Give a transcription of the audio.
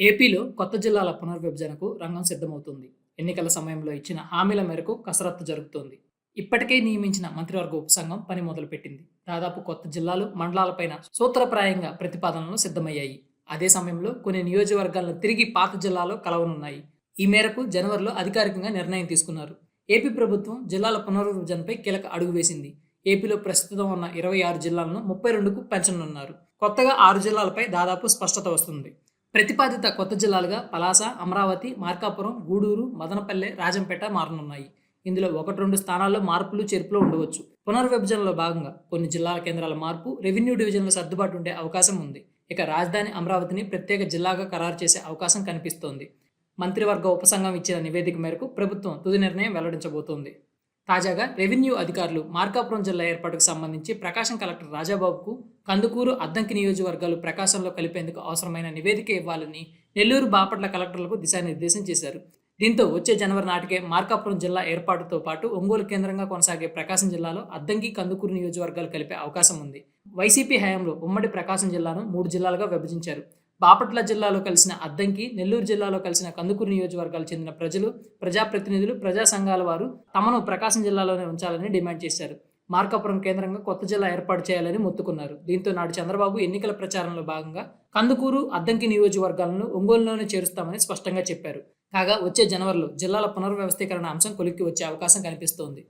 ఏపీలో కొత్త జిల్లాల పునర్విభజనకు రంగం సిద్ధమవుతుంది. ఎన్నికల సమయంలో ఇచ్చిన హామీల మేరకు కసరత్తు జరుగుతోంది. ఇప్పటికే నియమించిన మంత్రివర్గ ఉపసంఘం పని మొదలుపెట్టింది. దాదాపు కొత్త జిల్లాలు మండలాలపైన సూత్రప్రాయంగా ప్రతిపాదనలు సిద్ధమయ్యాయి. అదే సమయంలో కొన్ని నియోజకవర్గాలను తిరిగి పాత జిల్లాలో కలవనున్నాయి. ఈ మేరకు జనవరిలో అధికారికంగా నిర్ణయం తీసుకున్నారు. ఏపీ ప్రభుత్వం జిల్లాల పునర్విభజనపై కీలక అడుగు వేసింది. ఏపీలో ప్రస్తుతం ఉన్న ఇరవై ఆరు జిల్లాలను ముప్పై రెండుకు పెంచనున్నారు. కొత్తగా ఆరు జిల్లాలపై దాదాపు స్పష్టత వస్తుంది. ప్రతిపాదిత కొత్త జిల్లాలుగా పలాస అమరావతి మార్కాపురం గూడూరు మదనపల్లె రాజంపేట మారనున్నాయి. ఇందులో ఒకటి రెండు స్థానాల్లో మార్పులు చేర్పులు ఉండవచ్చు. పునర్విభజనలో భాగంగా కొన్ని జిల్లాల కేంద్రాల మార్పు రెవెన్యూ డివిజన్ల సర్దుబాటు ఉండే అవకాశం ఉంది. ఇక రాజధాని అమరావతిని ప్రత్యేక జిల్లాగా ఖరారు చేసే అవకాశం కనిపిస్తోంది. మంత్రివర్గ ఉపసంఘం ఇచ్చిన నివేదిక మేరకు ప్రభుత్వం తుది నిర్ణయం వెల్లడించబోతోంది. తాజాగా రెవెన్యూ అధికారులు మార్కాపురం జిల్లా ఏర్పాటుకు సంబంధించి ప్రకాశం కలెక్టర్ రాజాబాబుకు కందుకూరు అద్దంకి నియోజకవర్గాలు ప్రకాశంలో కలిపేందుకు అవసరమైన నివేదిక ఇవ్వాలని నెల్లూరు బాపట్ల కలెక్టర్లకు దిశానిర్దేశం చేశారు. దీంతో వచ్చే జనవరి నాటికే మార్కాపురం జిల్లా ఏర్పాటుతో పాటు ఒంగోలు కేంద్రంగా కొనసాగే ప్రకాశం జిల్లాలో అద్దంకి కందుకూరు నియోజకవర్గాలు కలిపే అవకాశం ఉంది. వైసీపీ హయాంలో ఉమ్మడి ప్రకాశం జిల్లాను మూడు జిల్లాలుగా విభజించారు. బాపట్ల జిల్లాలో కలిసిన అద్దంకి నెల్లూరు జిల్లాలో కలిసిన కందుకూరు నియోజకవర్గాలు చెందిన ప్రజలు ప్రజాప్రతినిధులు ప్రజా సంఘాల వారు తమను ప్రకాశం జిల్లాలోనే ఉంచాలని డిమాండ్ చేశారు. మార్కాపురం కేంద్రంగా కొత్త జిల్లా ఏర్పాటు చేయాలని మొత్తుకున్నారు. దీంతో నాడు చంద్రబాబు ఎన్నికల ప్రచారంలో భాగంగా కందుకూరు అద్దంకి నియోజకవర్గాలను ఒంగోలులోనే చేరుస్తామని స్పష్టంగా చెప్పారు. కాగా వచ్చే జనవరిలో జిల్లాల పునర్వ్యవస్థీకరణ అంశం కొలిక్కి వచ్చే అవకాశం కనిపిస్తోంది.